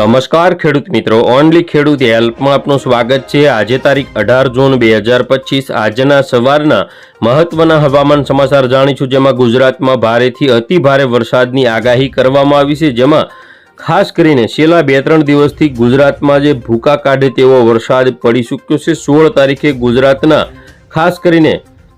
નમસ્કાર ખેડૂત મિત્રો. ઓનલી ખેડૂત હેલ્પમાં આપનું સ્વાગત છે. આજે તારીખ અઢાર જૂન બે હજાર પચીસ. આજના સવારના મહત્વના હવામાન સમાચાર જાણીશું, જેમાં ગુજરાતમાં ભારેથી અતિ ભારે વરસાદની આગાહી કરવામાં આવી છે. જેમાં ખાસ કરીને છેલ્લા બે ત્રણ દિવસથી ગુજરાતમાં જે ભૂકા કાઢે તેવો વરસાદ પડી ચૂક્યો છે. સોળ તારીખે ગુજરાતના ખાસ કરીને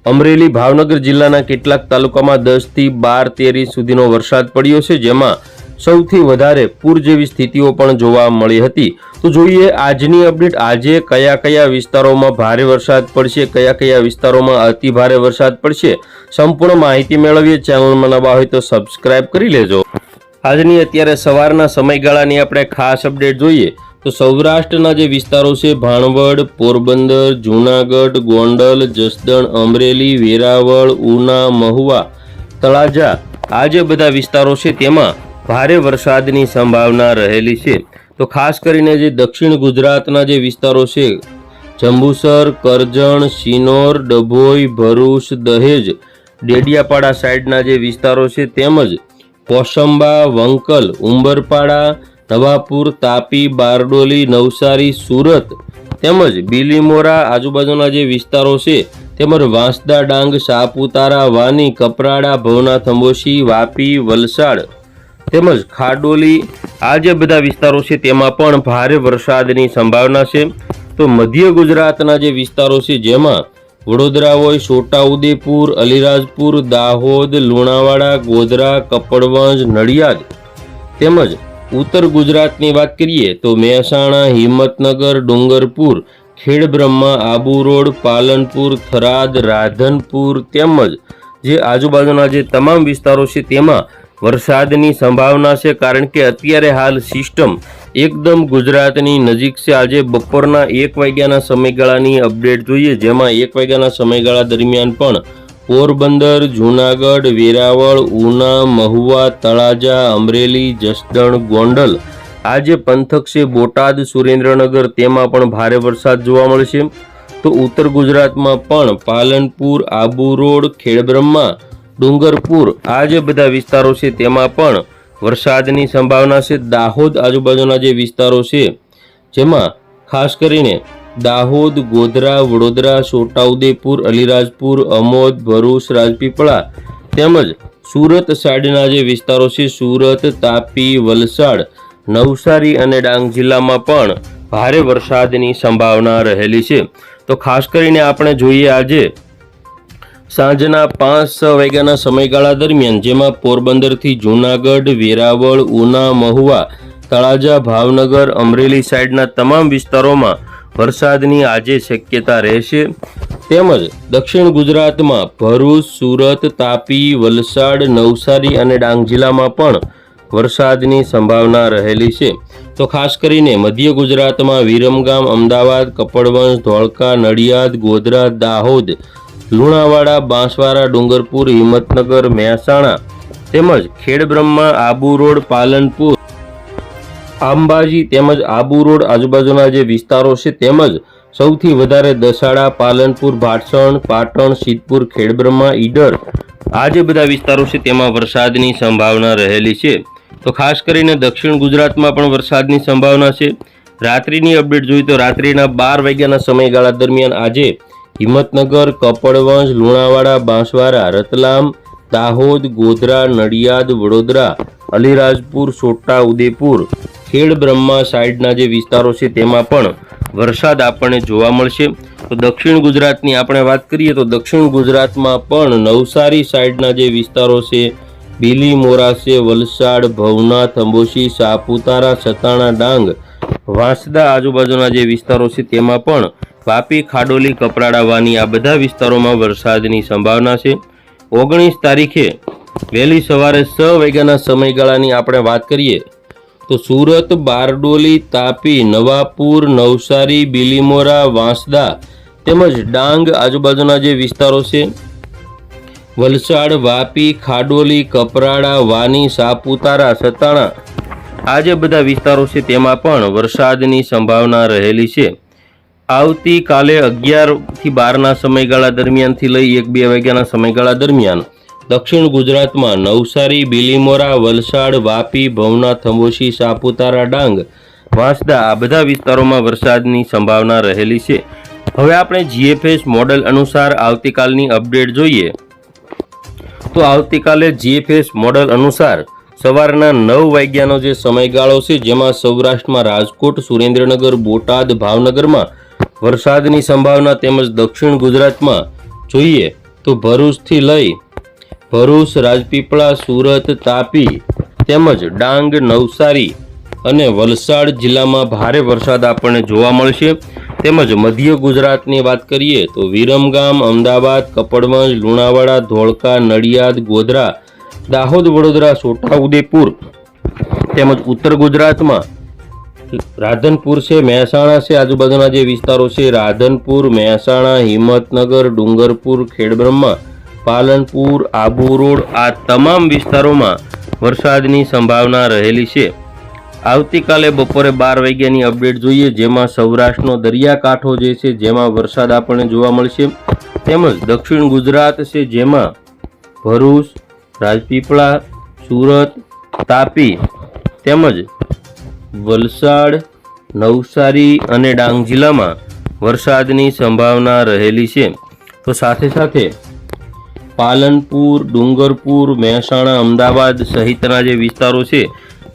અમરેલી, ભાવનગર જિલ્લાના કેટલાક તાલુકામાં દસથી બાર તેરી સુધીનો વરસાદ પડ્યો છે. જેમાં સૌથી વધારે પૂર જેવી સ્થિતિઓ પણ જોવા મળી હતી. તો જોઈએ આજની અપડેટ. આજે કયા કયા વિસ્તારોમાં ભારે વરસાદ પડશે, કયા કયા વિસ્તારોમાં અતિ ભારે વરસાદ પડશે, સંપૂર્ણ માહિતી મેળવીએ. ચેનલમાં નવા હોય તો સબસ્ક્રાઇબ કરી લેજો. આજની અત્યારે સવારના સમયગાળાની આપણે ખાસ અપડેટ જોઈએ. તો સૌરાષ્ટ્રના જે વિસ્તારો છે, ભાણવડ, પોરબંદર, જૂનાગઢ, ગોંડલ, જસદણ, અમરેલી, વેરાવળ, ઉના, મહુવા, તળાજા, આ જે બધા વિસ્તારો છે તેમાં ભારે વરસાદની સંભાવના રહેલી છે. તો ખાસ કરીને જે દક્ષિણ ગુજરાતના જે વિસ્તારો છે, જંબુસર, કરજણ સિનોર ડભોઈ, ભરૂચ, દહેજ, ડેડિયાપાડા સાઈડના જે વિસ્તારો છે તેમજ કોસંબા વંકલ, ઉંબરપાડા, નવાપુર, તાપી, બારડોલી, નવસારી, સુરત તેમજ બિલીમોરા આજુબાજુના જે વિસ્તારો છે તેમજ વાંસદા ડાંગ, સાપુતારા, વાની, કપરાડા, ભવનાથ અંબોશી, વાપી, વલસાડ તેમજ ખાડોલી આ જે બધા વિસ્તારો છે, તેમાં પણ ભારે વરસાદની સંભાવના છે. તો મધ્ય ગુજરાતના જે વિસ્તારો છે, જેમાં વડોદરા હોય, છોટાઉદેપુર, અલીરાજપુર, દાહોદ, લુણાવાડા, ગોધરા, કપડવંજ, નડિયાદ તેમજ ઉત્તર ગુજરાતની વાત કરીએ તો મહેસાણા, હિંમતનગર, ડુંગરપુર, ખેડબ્રહ્મા, આબુ રોડ, પાલનપુર, થરાદ, રાધનપુર તેમજ જે આજુબાજુના જે તમામ વિસ્તારો છે, તેમાં વરસાદની સંભાવના છે કારણ કે અત્યારે હાલ સિસ્ટમ એકદમ ગુજરાતની નજીક છે. આજે બપોરના એક વાગ્યાના સમયગાળાની અપડેટ જોઈએ, જેમાં એક વાગ્યાના સમયગાળા દરમિયાન પણ પોરબંદર, જૂનાગઢ, વેરાવળ, ઉના, મહુવા, તળાજા, અમરેલી, જસદણ, ગોંડલ આ જે પંથક છે બોટાદ, સુરેન્દ્રનગર, તેમાં પણ ભારે વરસાદ જોવા મળશે. તો ઉત્તર ગુજરાતમાં પણ પાલનપુર, આબુ રોડ, ખેડબ્રહ્મા ડુંગરપુર. આ જે બધા વિસ્તારો છે, તેમાં પણ વરસાદની સંભાવના છે. દાહોદ આજુબાજુના જે વિસ્તારો છે, જેમાં ખાસ કરીને દાહોદ, ગોધરા, વડોદરા, છોટાઉદેપુર, અલીરાજપુર, અમોદ, ભરૂચ, રાજપીપળા તેમજ સુરત સાઈડના જે વિસ્તારો છે, સુરત, તાપી, વલસાડ, નવસારી અને ડાંગ જિલ્લામાં પણ ભારે વરસાદની સંભાવના રહેલી છે. તો ખાસ કરીને આપણે જોઈએ આજે સાંજના પાંચ વાગ્યાના સમયગાળા દરમિયાન, જેમાં પોરબંદરથી જૂનાગઢ, વેરાવળ, ઉના, મહુવા, તળાજા, ભાવનગર, અમરેલી સાઈડના તમામ વિસ્તારોમાં વરસાદની આજે શક્યતા રહેશે. તેમજ દક્ષિણ ગુજરાતમાં ભરૂચ, સુરત, તાપી, વલસાડ, નવસારી અને ડાંગ જિલ્લામાં પણ વરસાદની સંભાવના રહેલી છે. તો ખાસ કરીને મધ્ય ગુજરાતમાં વિરમગામ, અમદાવાદ, કપડવંશ, ધોળકા, નડિયાદ, ગોધરા, દાહોદ લુણાવાડા, બાંસવાડા, ડુંગરપુર, હિંમતનગર, મહેસાણા તેમજ ખેડબ્રહ્મા, આબુ રોડ, પાલનપુર અંબાજી તેમજ આબુ રોડ આજુબાજુના જે વિસ્તારો છે તેમજ સૌથી વધારે દસાડા, પાલનપુર, ભાટસણ, પાટણ, સિદ્ધપુર, ખેડબ્રહ્મા, ઈડર આ જે બધા વિસ્તારો છે તેમાં વરસાદની સંભાવના રહેલી છે. તો ખાસ કરીને દક્ષિણ ગુજરાતમાં પણ વરસાદની સંભાવના છે. રાત્રિની અપડેટ જોઈએ તો રાત્રિના બાર વાગ્યાના સમયગાળા દરમિયાન આજે હિંમતનગર, કપડવંજ, લુણાવાડા, બાંસવાડા, રતલામ, દાહોદ, ગોધરા, નડિયાદ, વડોદરા, અલીરાજપુર છોટા ઉદેપુર ખેડબ્રહ્મા સાઈડના જે વિસ્તારો છે તેમાં પણ વરસાદ આપણને જોવા મળશે. તો દક્ષિણ ગુજરાતની આપણે વાત કરીએ તો દક્ષિણ ગુજરાતમાં પણ નવસારી સાઈડના જે વિસ્તારો છે, બીલી મોરાસે વલસાડ, ભવનાથ, અંબોશી, સાપુતારા, સતાણા, ડાંગ, વાંસદા આજુબાજુના જે વિસ્તારો છે તેમાં પણ વાપી ખાડોલી કપરાડા વાની આ બધા વિસ્તારોમાં વરસાદની સંભાવના છે. ઓગણીસ તારીખે વહેલી સવારે છ વાગ્યાના સમયગાળાની આપણે વાત કરીએ, તો સુરત, બારડોલી, તાપી, નવાપુર, નવસારી, બિલીમોરા, વાંસદા તેમજ ડાંગ આજુબાજુના જે વિસ્તારો છે, વલસાડ, વાપી, ખાડોલી, કપરાડા, વાની, સાપુતારા, સતાણા આ જે બધા વિસ્તારો છે તેમાં પણ વરસાદની સંભાવના રહેલી છે. આવતીકાલે અગિયારથી બારના સમયગાળા દરમિયાનથી લઈ એક બે વાગ્યાના સમયગાળા દરમિયાન દક્ષિણ ગુજરાતમાં નવસારી, બિલીમોરા, વલસાડ, વાપી, ભવનાથ અંબોશી સાપુતારા, ડાંગ, વાંસદા આ બધા વિસ્તારોમાં વરસાદની સંભાવના રહેલી છે. હવે આપણે જીએફએસ મોડેલ અનુસાર આવતીકાલની અપડેટ જોઈએ. તો આવતીકાલે જીએફએસ મોડેલ અનુસાર સવારના નવ વાગ્યાનો જે સમયગાળો છે, જેમાં સૌરાષ્ટ્રમાં રાજકોટ, સુરેન્દ્રનગર, બોટાદ, ભાવનગરમાં વરસાદની સંભાવના તેમજ દક્ષિણ ગુજરાતમાં જોઈએ તો ભરૂચથી લઈ ભરૂચ, રાજપીપળા, સુરત તાપી તેમજ ડાંગ, નવસારી અને વલસાડ જિલ્લામાં ભારે વરસાદ આપણને જોવા મળશે. તેમજ મધ્ય ગુજરાતની વાત કરીએ તો વિરમગામ, અમદાવાદ, કપડવંજ, લુણાવાડા, ધોળકા, નડિયાદ, ગોધરા, દાહોદ, વડોદરા છોટાઉદેપુર તેમજ ઉત્તર ગુજરાતમાં રાધનપુર છે, મહેસાણા છે, આજુબાજુના જે વિસ્તારો છે, રાધનપુર, મહેસાણા, હિંમતનગર, ડુંગરપુર, ખેડબ્રહ્મા, પાલનપુર, આબુ રોડ, આ તમામ વિસ્તારોમાં વરસાદની સંભાવના રહેલી છે. આવતીકાલે બપોરે બાર વાગ્યાની અપડેટ જોઈએ, જેમાં સૌરાષ્ટ્રનો દરિયાકાંઠો જે છે, જેમાં વરસાદ આપણને જોવા મળશે. તેમજ દક્ષિણ ગુજરાત છે, જેમાં ભરૂચ, રાજપીપળા, સુરત, તાપી તેમજ વલસાડ, નવસારી અને ડાંગ જિલ્લામાં વરસાદની સંભાવના રહેલી છે. તો સાથે સાથે પાલનપુર, ડુંગરપુર, મહેસાણા, અમદાવાદ સહિતના જે વિસ્તારો છે,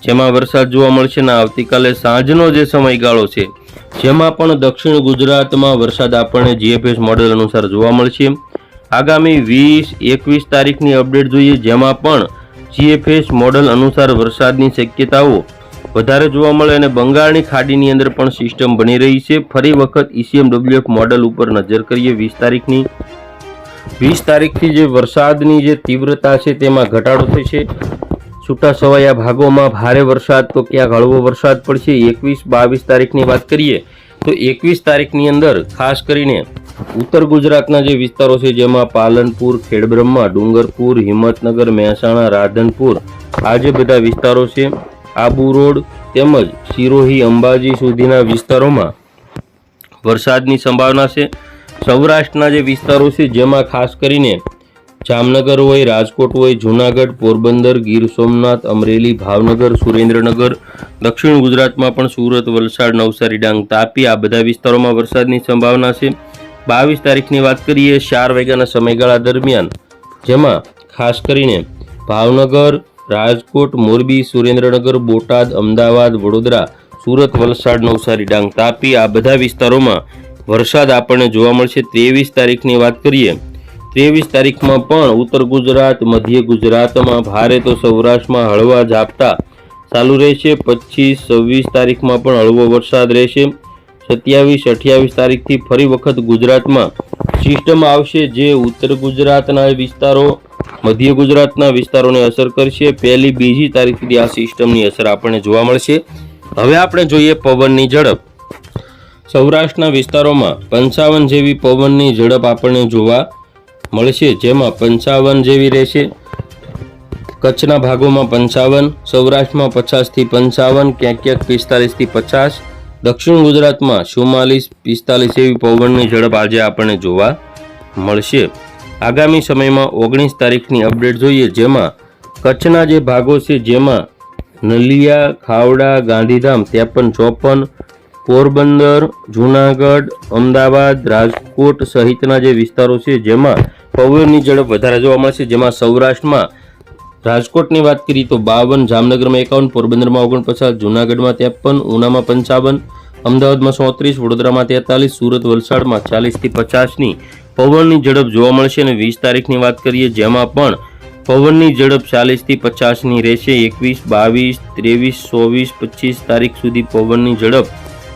જેમાં વરસાદ જોવા મળશે ને આવતીકાલે સાંજનો જે સમયગાળો છે, જેમાં પણ દક્ષિણ ગુજરાતમાં વરસાદ આપણને જીએફએસ મોડેલ અનુસાર જોવા મળશે. આગામી વીસ, એકવીસ તારીખની અપડેટ જોઈએ, જેમાં પણ જીએફએસ મોડેલ અનુસાર વરસાદની શક્યતાઓ વધારે જોવા મળે અને બંગાળની ખાડીની અંદર પણ સિસ્ટમ બની રહી છે. ફરી વખત ઈસીએમડબ્લ્યુએફ મોડલ ઉપર નજર કરીએ વીસ તારીખની. વીસ તારીખથી જે વરસાદની જે તીવ્રતા છે તેમાં ઘટાડો થશે. છૂટા છવાયા ભાગોમાં ભારે વરસાદ તો ક્યાંક હળવો વરસાદ પડશે. એકવીસ બાવીસ તારીખની વાત કરીએ તો એકવીસ તારીખની અંદર ખાસ કરીને ઉત્તર ગુજરાતના જે વિસ્તારો છે જેમાં પાલનપુર, ખેડબ્રહ્મા, ડુંગરપુર, હિંમતનગર, મહેસાણા, રાધનપુર આ જે બધા વિસ્તારો છે આબુ રોડ તેમજ સિરોહી અંબાજી સુધીના વિસ્તારોમાં વરસાદની સંભાવના છે. સૌરાષ્ટ્રના જે વિસ્તારો છે, જેમાં ખાસ કરીને જામનગર હોય, રાજકોટ હોય, જૂનાગઢ, પોરબંદર, ગીર સોમનાથ, અમરેલી, ભાવનગર, સુરેન્દ્રનગર, દક્ષિણ ગુજરાતમાં પણ સુરત, વલસાડ, નવસારી, ડાંગ, તાપી આ બધા વિસ્તારોમાં વરસાદની સંભાવના છે. બાવીસ તારીખની વાત કરીએ, ચાર વાગ્યાના સમયગાળા દરમિયાન જેમાં ખાસ કરીને ભાવનગર રાજકોટ, મોરબી, સુરેન્દ્રનગર, બોટાદ, અમદાવાદ, વડોદરા, સુરત, વલસાડ, નવસારી, ડાંગ, તાપી, આ બધા વિસ્તારોમાં વરસાદ આપણને જોવા મળશે. ત્રેવીસ તારીખની વાત કરીએ, ત્રેવીસ તારીખમાં પણ ઉત્તર ગુજરાત, મધ્ય ગુજરાતમાં ભારે તો સૌરાષ્ટ્રમાં હળવા ઝાપટા ચાલુ રહેશે. પચીસ, છવ્વીસ તારીખમાં પણ હળવો વરસાદ રહેશે. સત્યાવીસ, અઠ્યાવીસ તારીખથી ફરી વખત ગુજરાતમાં સિસ્ટમ આવશે જે ઉત્તર ગુજરાતના વિસ્તારો મધ્ય ગુજરાતના વિસ્તારોને અસર કરશે. પહેલી, બીજી તારીખથી આ સિસ્ટમની અસર આપણને જોવા મળશે. હવે આપણે જોઈએ પવનની ઝડપ. સૌરાષ્ટ્રના વિસ્તારોમાં પંચાવન જેવી પવનની ઝડપ આપણને જોવા મળશે, જેમાં પંચાવન જેવી રહેશે. કચ્છના ભાગોમાં પંચાવન, સૌરાષ્ટ્રમાં પચાસથી પંચાવન ક્યાંક ક્યાંક પિસ્તાલીસથી પચાસ. દક્ષિણ ગુજરાતમાં ચુમ્માલીસ, પિસ્તાલીસ એવી પવનની ઝડપ આજે આપણને જોવા મળશે. આગામી સમયમાં ઓગણીસ તારીખની અપડેટ જોઈએ, જેમાં કચ્છના જે ભાગો છે, જેમાં નલિયા, ખાવડા, ગાંધીધામ, ત્રેપન ચોપન, પોરબંદર, જૂનાગઢ, અમદાવાદ, રાજકોટ સહિતના જે વિસ્તારો છે, જેમાં પવનની ઝડપ વધારે જોવા મળશે, જેમાં સૌરાષ્ટ્રમાં રાજકોટની વાત કરીએ તો બાવન, જામનગરમાં એકાવન, પોરબંદરમાં ઓગણપચાસ, જૂનાગઢમાં ત્રેપન, ઉનામાં પંચાવન, અમદાવાદમાં ચોત્રીસ, વડોદરામાં તેતાલીસ, સુરત, વલસાડમાં ચાલીસથી પચાસની પવનની ઝડપ જોવા મળશે અને વીસ તારીખની વાત કરીએ, જેમાં પણ પવનની ઝડપ ચાલીસથી પચાસની રહેશે. એકવીસ, બાવીસ, ત્રેવીસ, ચોવીસ, પચીસ તારીખ સુધી પવનની ઝડપ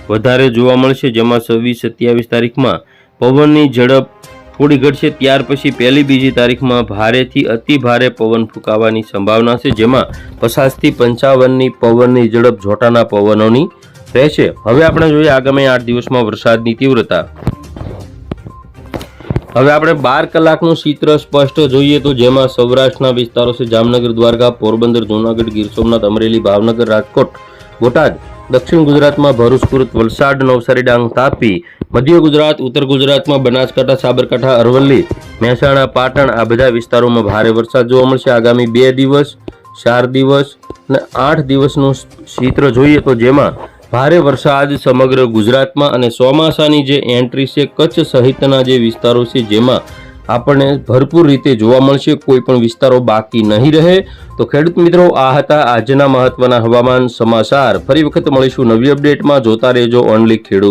વધારે જોવા મળશે, જેમાં છવ્વીસ, સત્યાવીસ તારીખમાં પવનની ઝડપ થોડી ઘટશે. ત્યાર પછી પહેલી બીજી તારીખમાં ભારેથી અતિ ભારે પવન ફૂંકાવાની સંભાવના છે, જેમાં પચાસથી પંચાવનની પવનની ઝડપ જોટાના પવનોની રહેશે. હવે આપણે જોઈએ આગામી આઠ દિવસમાં વરસાદની તીવ્રતા. હવે આપણે બાર કલાકનું ચિત્ર સ્પષ્ટ જોઈએ તો જેમાં સૌરાષ્ટ્રના વિસ્તારો છે. જામનગર, દ્વારકા, પોરબંદર, જૂનાગઢ, ગીર સોમનાથ, અમરેલી, ભાવનગર, રાજકોટ, બોટાદ, દક્ષિણ ગુજરાતમાં ભરૂચ વલસાડ, નવસારી, ડાંગ, તાપી, મધ્ય ગુજરાત, ઉત્તર ગુજરાતમાં બનાસકાંઠા, સાબરકાંઠા, અરવલ્લી, મહેસાણા, પાટણ આ બધા વિસ્તારોમાં ભારે વરસાદ જોવા મળશે. આગામી બે દિવસ, ચાર દિવસ અને આઠ દિવસનું ચિત્ર જોઈએ તો જેમાં ભારે વરસાદ સમગ્ર ગુજરાતમાં અને ચોમાસાની જે એન્ટ્રી છે, કચ્છ સહિતના જે વિસ્તારો છે, જેમાં આપણને ભરપૂર રીતે જોવા મળશે, કોઈ પણ વિસ્તારો બાકી નહીં રહે. તો ખેડૂત મિત્રો, આ હતા આજના મહત્વના હવામાન સમાચાર. ફરી વખત મળીશું નવી અપડેટમાં. જોતા રહેજો ઓનલી ખેડૂત.